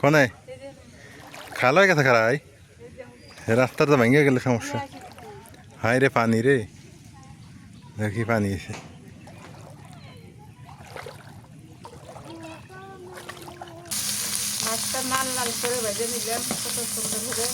কোনে? খাল হয়ে গেছে খারাই রাস্তার তো ভেঙে গেলে সমস্যা। হাই রে পানি রে। দেখি পানি এসে। মাছটা লাল লাল করে ভেজে নিলাম, কত সুন্দর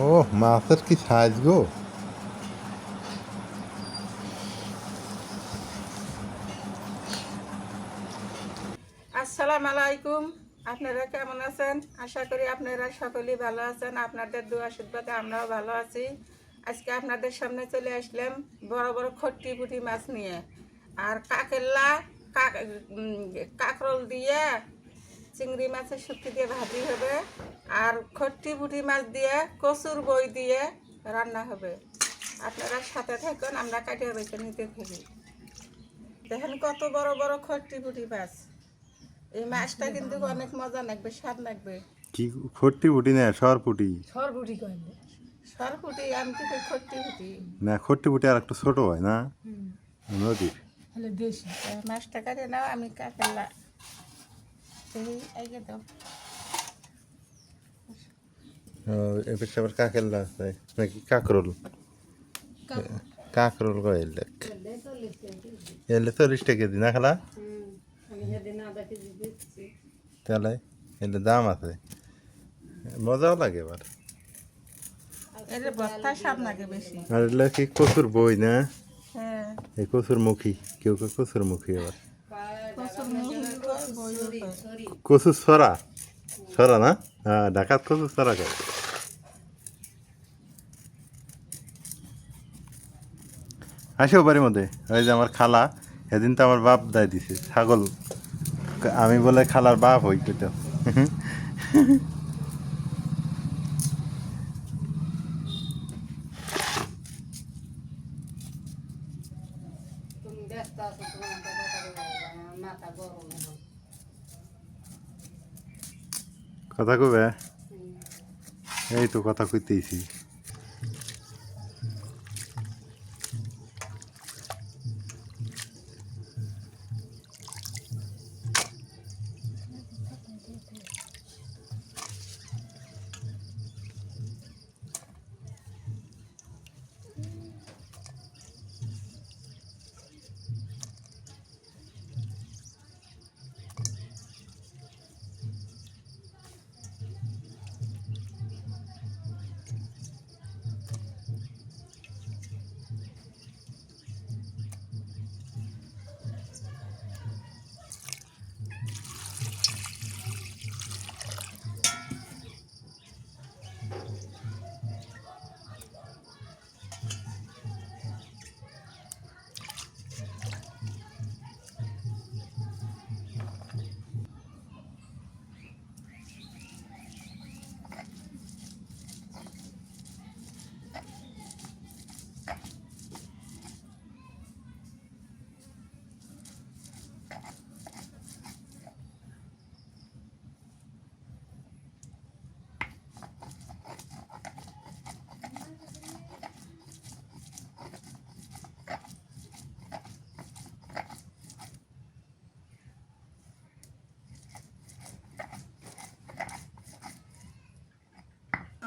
ও মাছের কি সাইজ আসসালামু আলাইকুম। আপনারা কেমন আছেন? আশা করি আপনারা সকলেই ভালো আছেন। আপনাদের দু আশীর্বাদে আমরাও ভালো আছি। আজকে আপনাদের সামনে চলে আসলাম বড় বড় খট্টি পুঁটি মাছ নিয়ে। আর কাকেল্লা কাকরোল দিয়ে চিংড়ি মাছের শুক্তি দিয়ে ভাজি হবে আর খট্টি পুঁটি মাছ দিয়ে কচুর বই দিয়ে রান্না হবে। আপনারা সাথে থাকুন আমরা কাটিয়ে বেছে নিতে থাকি। দেখেন কত বড় বড় খট্টি পুঁটি মাছ। এই মাছটা কিন্তু অনেক মজা লাগবে স্বাদ লাগবে। কি ফটি ফুটি না সরপুটি কইলে সরপুটি আমি তো খট্টি পুঁটি। না খট্টি ফুটি আর একটু ছোট হয় না? নদীর দেশি। মাছটা কাটে নাও আমি কাকেলা আবার কাকেল্লা আছে নাকি কাকরোল? কাকরোল। কয়েল দেখ এলে চল্লিশ টাকা দি না খালা? তাহলে এলে দাম আছে। মজাও লাগে এবার। আর এগুলো কি কচুর বই না? হ্যাঁ। এই কচুর মুখী কেউ কেউ কচুর মুখী এবার। কয়। সরা। সরা না? হ্যাঁ ডাকাত কচু সরা খায় আসো বাড়ির মধ্যে। ওই যে আমার খালা, সেদিন তো আমার বাপ দায় দিছে, ছাগল। আমি বলে খালার বাপ হই কইতো তুমি ব্যস্ত আছো তোমার তো কথা বলা মাথা গরম এখন কথা কবে এই তো কথা কইতেইছি।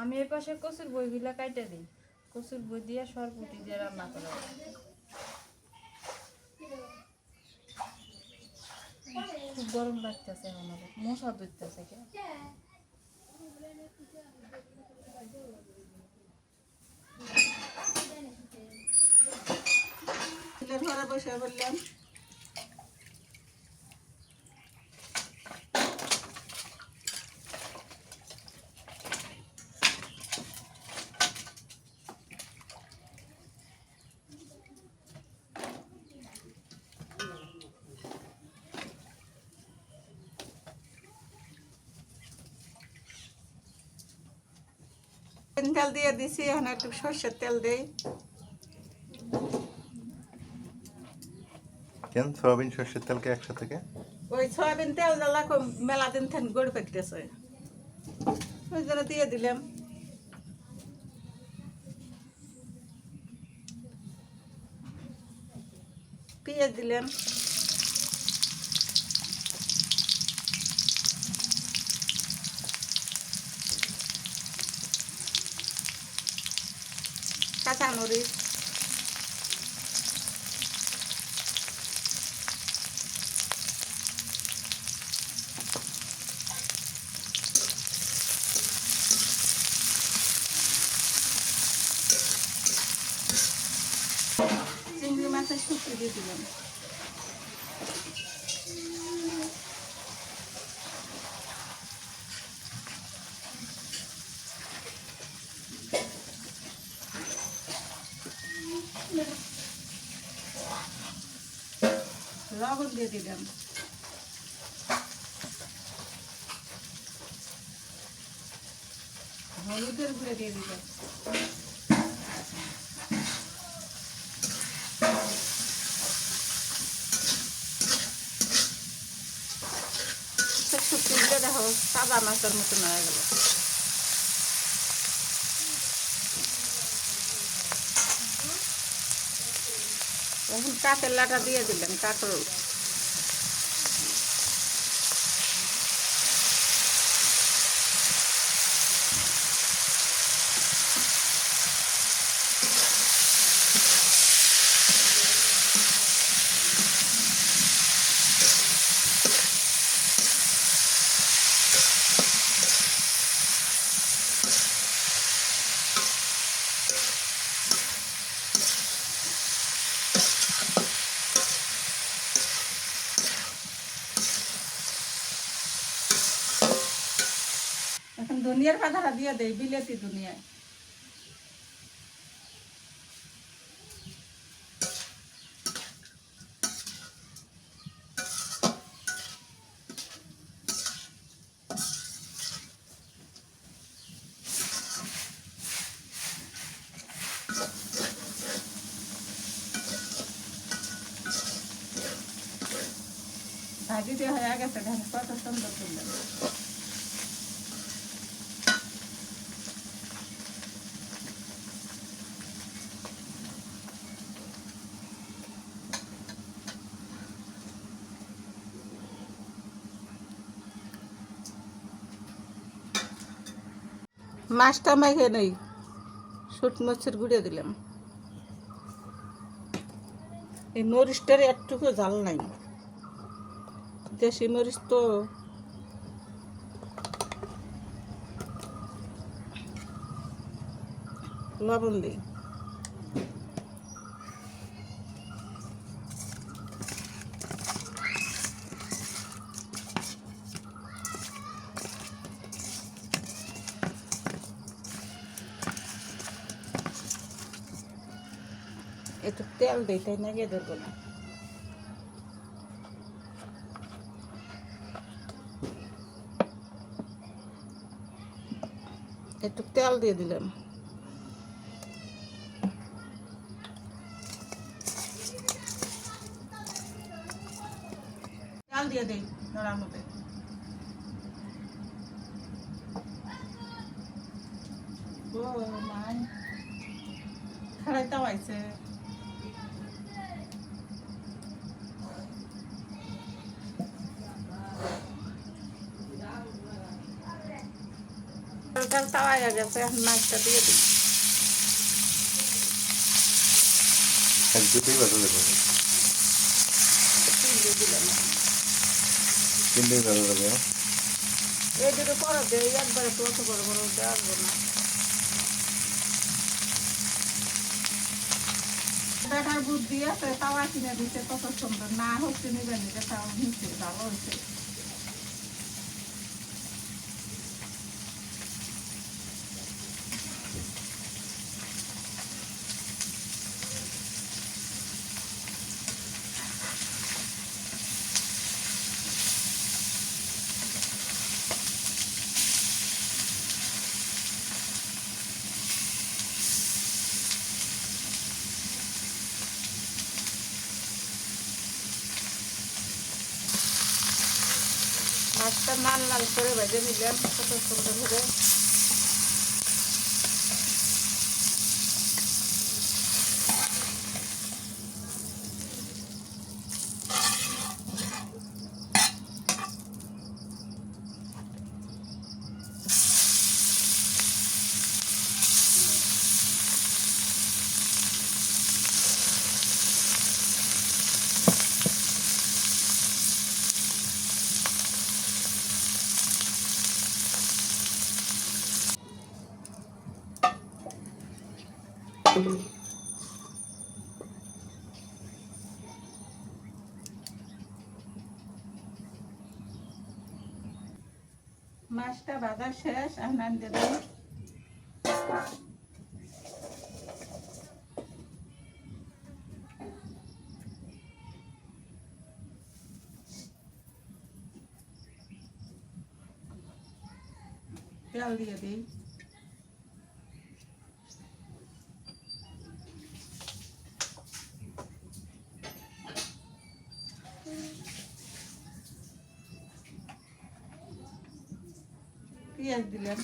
আমি এই পাশে কচুর বইগুলা কাইটে দিই। কচুর বই দিয়ে সরপুটি দিয়ে রান্না করা খুব গরম লাগতেছে আবার। মশা ধরতেছে কে? ঘরে বসে বললাম তেল দিয়ে দিছি এখন একটু সর্ষের তেল দেই। কেন সয়াবিন সর্ষের তেলকে একসাথে কে? ওই সয়াবিন তেল জ্বালা মেলা দিন থেন গড়ে পেকতেছে ওই জন্য দিয়ে দিলাম। পেঁয়াজ দিলাম। কাঁচামরিচ চিংড়ি মাছের শুক্তি দিয়ে দিলাম লবণ দিয়ে দিলাম। হলুদের গুঁড়ো দিয়ে দিলাম। দেখো সাদা মাছের মতন হয়ে গেল। এখন কাকের লাটা দিয়ে দিলেন কাকরোল এখন দুনিয়ার পাতাটা দিয়ে দেয় বিলেতি দুনিয়ায় ভাজিতে হয়ে গেছে দেখেন কত সুন্দর সুন্দর মাছটা মেখে নেই। শুট মাছের গুঁড়ে দিলাম। এই মরিচটার একটুকু জাল নাই। দেশি মরিচ তো লবণ দিই। তেল দিই তাই না গিয়ে ধরবো না। একটু তেল দিয়ে দিলাম। তেল দিয়ে দিই নড়ার মধ্যে। ও, মাই। খাড়াই তাও আইছে। তেল তাওয়াই গেছে এখন মাছটা দিয়ে দিই। এক দুটোই ভালো লাগবে তিন দিয়ে দিলাম। তিনটেই ভালো লাগে এই দুটো দেয় একবারে তো অত বড় বড় দেওয়া না। বেটার বুদ্ধি আছে তাওয়া কিনে দিতে কত সুন্দর। না হচ্ছে নিবেন নিতে তাও নিচ্ছে ভালো হয়েছে লাল করে ভেজে নিলাম কত সুন্দর করে মাছটা বাজার শেষ আনান দিলাম। তেল দিয়ে দিই। পেঁয়াজ দিলাম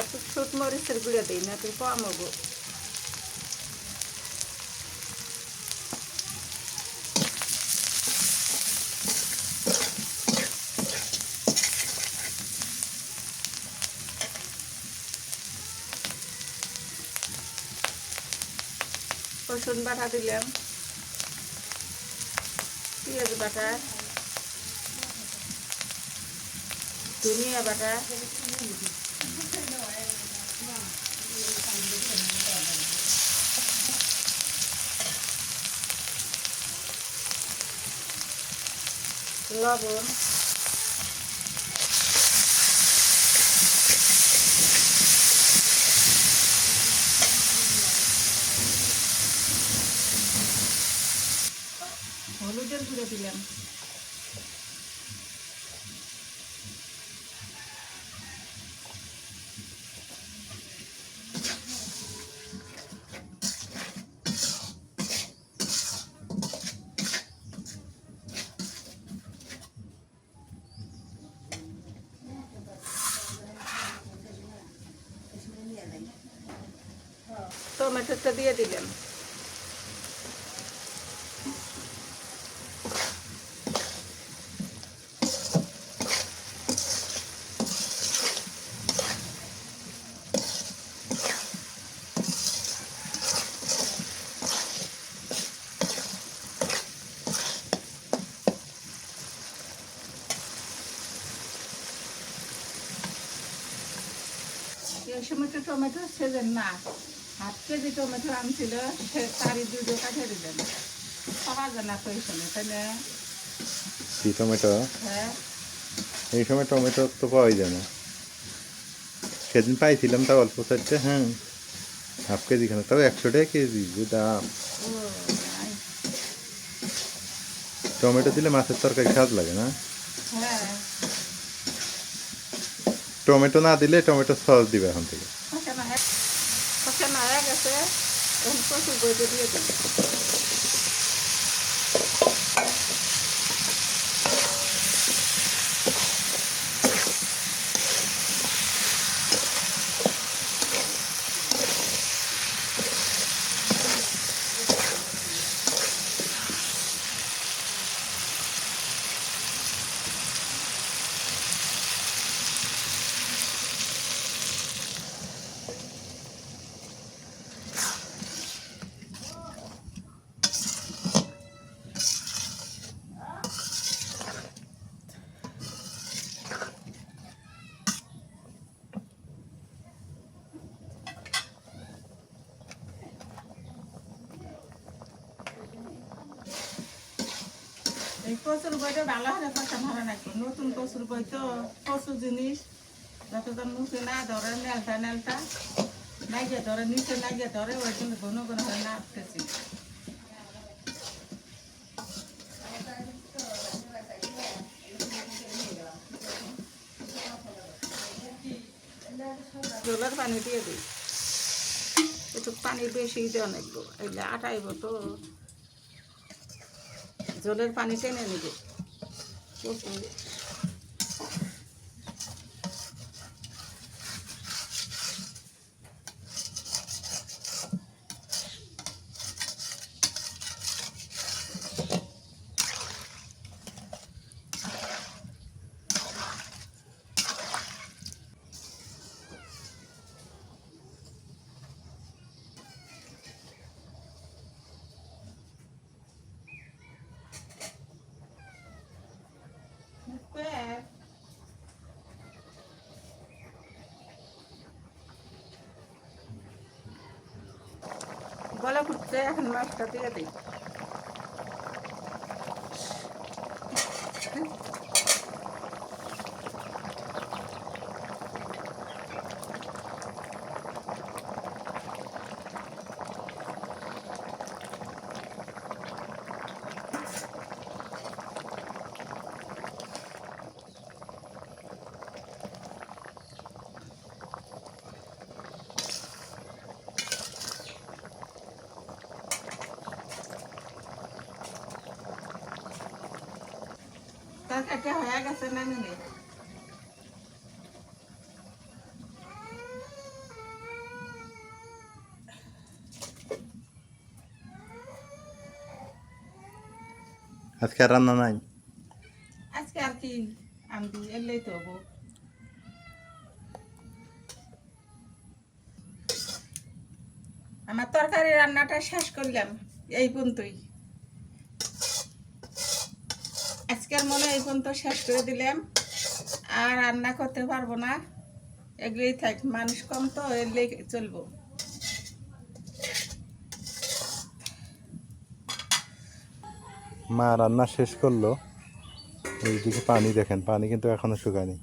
একটু ছোট কম হব রসুন বাটা দিলাম। পেঁয়াজ বাটা। ধনিয়া বাটা। লবণ। হলুদের গুঁড়ো দিলাম টমেটোটা দিয়ে দিলাম এই সময় তো টমেটো সেজেন না। হাফ কেজি টমেটো আনছিল সে তারই দুটো কাঠে দিলেন পাওয়া যায় না তো এই সময় তাই না কি টমেটো? হ্যাঁ এই সময় টমেটো তো পাওয়াই যায় না সেদিন পাইছিলাম তাও অল্প চারটে হ্যাঁ। হাফ কেজি খানে তাও একশো টাকা কেজি যে দাম টমেটো দিলে মাছের তরকারি স্বাদ লাগে না হ্যাঁ টমেটো না দিলে টমেটো সস দিবে এখন থেকে। মারা গেছে এখন এই কচুর বইটা ভালো হলে কথা ভালো না নতুন কচুর বই তো কচু জিনিস। যতজন মুখে না ধরে, নেলটা নেলটা নাইগে ধরে, নিচে নাইগে ধরে, ওই জন্য ঘন ঘন হয়ে না আসতেছি জলের পানি দিয়ে দিই। একটু পানি বেশি দেওয়া লাগবো। এলে আটাইব তো। জলের পানি টেনে নেবে প্রচুর Pues. গলা ফুটছে এখন মাছটা দিয়ে দিই তরকারিটা হয়ে গেছে না নিলে? আজকে আর রান্না নাই? আজকে আর কি আনবি? এলেই তো হব। আমার তরকারি রান্নাটা শেষ করলাম এই পর্যন্তই। আজকের মনে এই পর্যন্ত শেষ করে দিলাম। আর রান্না করতে পারব না। এগুলোই থাক, মানুষ কম তো এলেই চলবো। মা রান্না শেষ করল। এইদিকে পানি দেখেন, পানি কিন্তু এখনও শুকায়নি।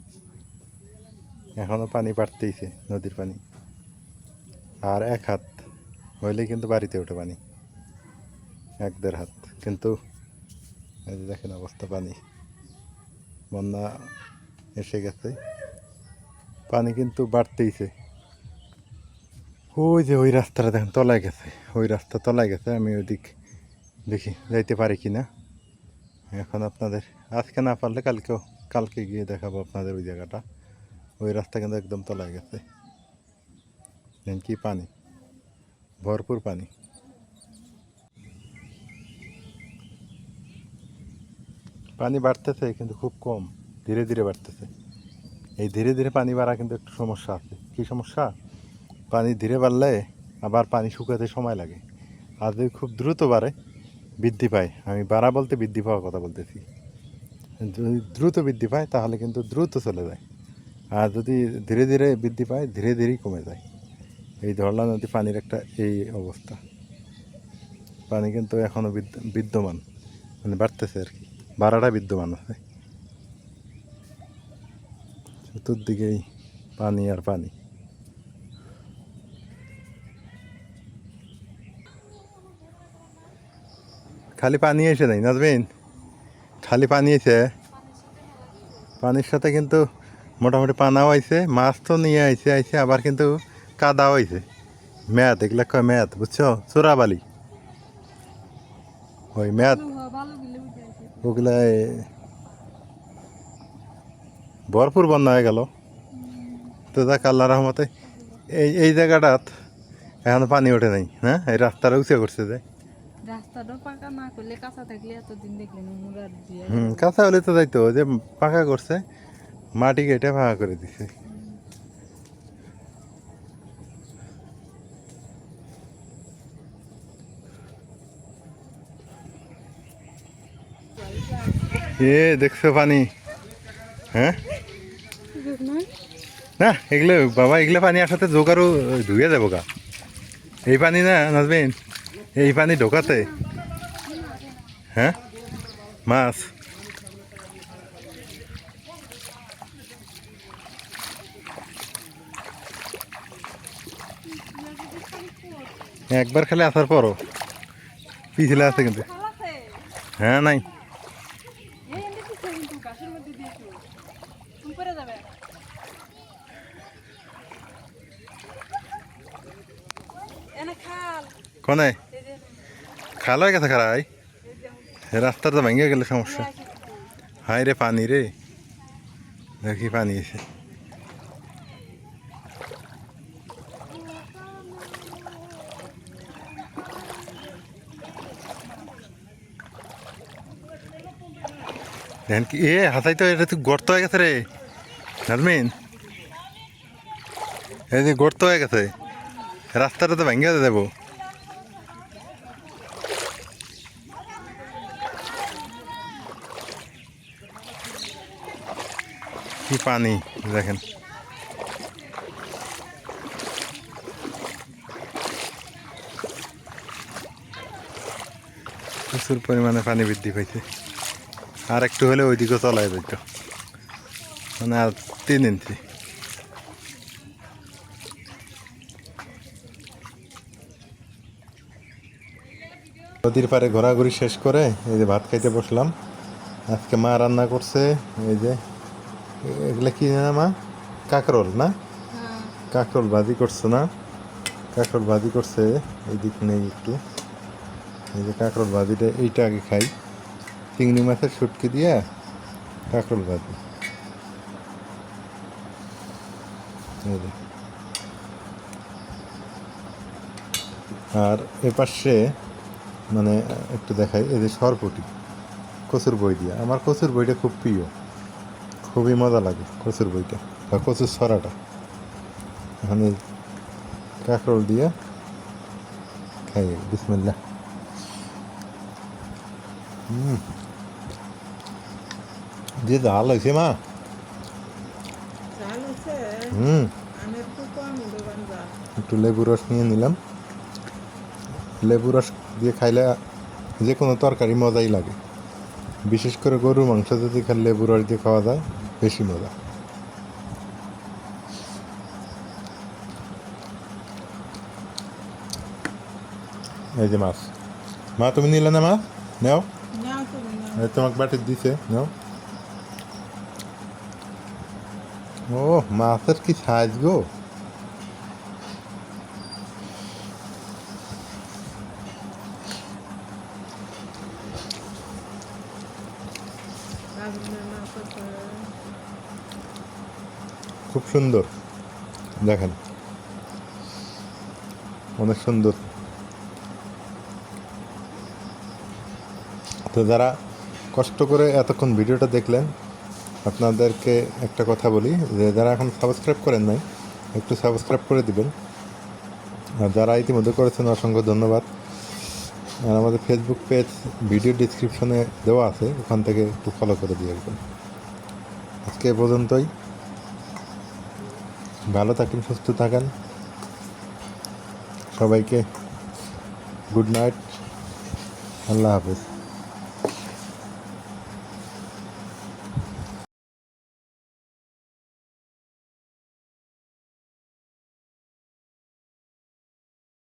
এখনও পানি পাড়তেইছে, নদীর পানি। আর এক হাত হইলে কিন্তু বাড়িতে ওঠে পানি। এক দেড় হাত, কিন্তু এই যে দেখেন অবস্থা পানি। বন্যা এসে গেছে। পানি কিন্তু বাড়তেইছে। ওই যে ওই রাস্তাটা দেখেন, তলায় গেছে। ওই রাস্তা তলায় গেছে, আমি ওইদিক দেখি, যাইতে পারি কি না এখন আপনাদের, আজকে না পারলে কালকেও, কালকে গিয়ে দেখাবো আপনাদের ওই জায়গাটা। ওই রাস্তা কিন্তু একদম তলায় গেছে। কি পানি। ভরপুর পানি। পানি বাড়তেছে, কিন্তু খুব কম। ধীরে ধীরে বাড়তেছে। এই ধীরে ধীরে পানি বাড়া কিন্তু একটু সমস্যা আছে। কি সমস্যা? পানি ধীরে বাড়লে আবার পানি শুকাতে সময় লাগে। আর যদি খুব দ্রুত বাড়ে, বৃদ্ধি পায়। আমি বাড়া বলতে বৃদ্ধি পাওয়ার কথা বলতেছি। যদি দ্রুত বৃদ্ধি পায়, তাহলে কিন্তু দ্রুত চলে যায়। আর যদি ধীরে ধীরে বৃদ্ধি পায়, ধীরে ধীরেই কমে যায়। এই ধরলা নদী পানির একটা এই অবস্থা। পানি কিন্তু এখনও বিদ্যমান। মানে বাড়তেছে আর কি। বাড়াটা বিদ্যমান আছে। চতুর্দিকেই পানি আর পানি। খালি পানি এসে নাই নাজবেন খালি পানি এসে? পানির সাথে কিন্তু মোটামুটি পানাও আইছে, মাছ তো নিয়ে আইছে আইছে, আবার কিন্তু কাদাও আইছে। ম্যাথ এগুলা কয় ম্যাথ বুঝছ? চোরাবালি। ওই ম্যাথ ওগুলা ভরপুর বন্যা হয়ে গেল। তো দেখ আল্লাহ রহমতে এই এই জায়গাটাত এখন পানি ওঠে নাই হ্যাঁ? এই রাস্তাটা উঁচে করছে যে। কাঁচা হলে তো যাইতো যে পাকা করছে মাটি কেটে ফাঁকা করে দিছে। এ, দেখছ পানি? হ্যাঁ? না, এগুলো, বাবা, এগুলো পানি আসাতে জোগাড়ও ধুয়ে যাব গা। এই পানি না নাজবেন এই পানি ঢোকাতে। হ্যাঁ? মাছ। একবার খেলে আসার পরও। পিছলে আছে কিন্তু। হ্যাঁ নাই এই এনে দিছে কিন্তু গাছের মধ্যে দিয়েছ তুমি করে যাবে এনে খাল কনে এই যে খাল হয়ে গেছে খারাই রাস্তাটা ভেঙে গেলে সমস্যা। হাই রে পানি রে। দেখি পানি এসে। দেখেন কি, এ হাতাই তো এটা তো গর্ত হয়ে গেছে রে। নাজমিন। এই যে গর্ত হয়ে গেছে। রাস্তাটা তো ভেঙে দেবো। কি পানি, দেখেন। প্রচুর পরিমাণে পানি বৃদ্ধি পাইছে। আর একটু হলে ওইদিকে চলাই যেত মানে আর তিন ইঞ্চি। নদীর পারে ঘোরাঘুরি শেষ করে এই যে ভাত খাইতে বসলাম। আজকে মা রান্না করছে, এই যে এগুলা কি না, মা? কাকরোল, না? কাকরোল ভাজি করছে না? কাকরোল ভাজি করছে এই দিক নেই একটু। এই যে কাকরোল ভাজিটা, এইটা আগে খাই। চিংড়ি মাছের শুটকি দিয়ে কাকরোল ভাজি। আর এ পাশে মানে একটু দেখাই, এই যে সরপুটি, কচুর বই দিয়ে। আমার কচুর বইটা খুব প্রিয়। খুবই মজা লাগে কচুর বইটা বা কচুর ছড়াটা এখানে কাঁকরোল দিয়ে খাই বিসমিল্লা হুম যে জাল হয়েছে মা। হুম একটু লেবু রস নিয়ে নিলাম। লেবু রস দিয়ে খাইলে যে কোনো তরকারি মজাই লাগে। বিশেষ করে গরুর মাংস যদি খালি লেবু রস দিয়ে খাওয়া যায় বেশি মজা। এই যে মাছ। মা তুমি নিলে না মা নাও। তোমাকে বাটি দিছে নেও। ও মাছের কি সাইজ গো রাজনের মাছ আছে খুব সুন্দর। দেখেন। অনেক সুন্দর। তো যারা কষ্ট করে এতক্ষণ ভিডিওটা দেখলেন, আপনাদেরকে একটা কথা বলি যে, যারা এখন সাবস্ক্রাইব করেন নাই, একটু সাবস্ক্রাইব করে দিবেন। আর যারা ইতিমধ্যে করেছেন, অসংখ্য ধন্যবাদ। আর আমাদের ফেসবুক পেজ ভিডিও ডিসক্রিপশনে দেওয়া আছে, ওখান থেকে একটু ফলো করে দিয়ে রাখবেন আজকে পর্যন্তই। ভালো থাকেন সুস্থ থাকেন। সবাইকে গুড নাইট আল্লাহ হাফেজ।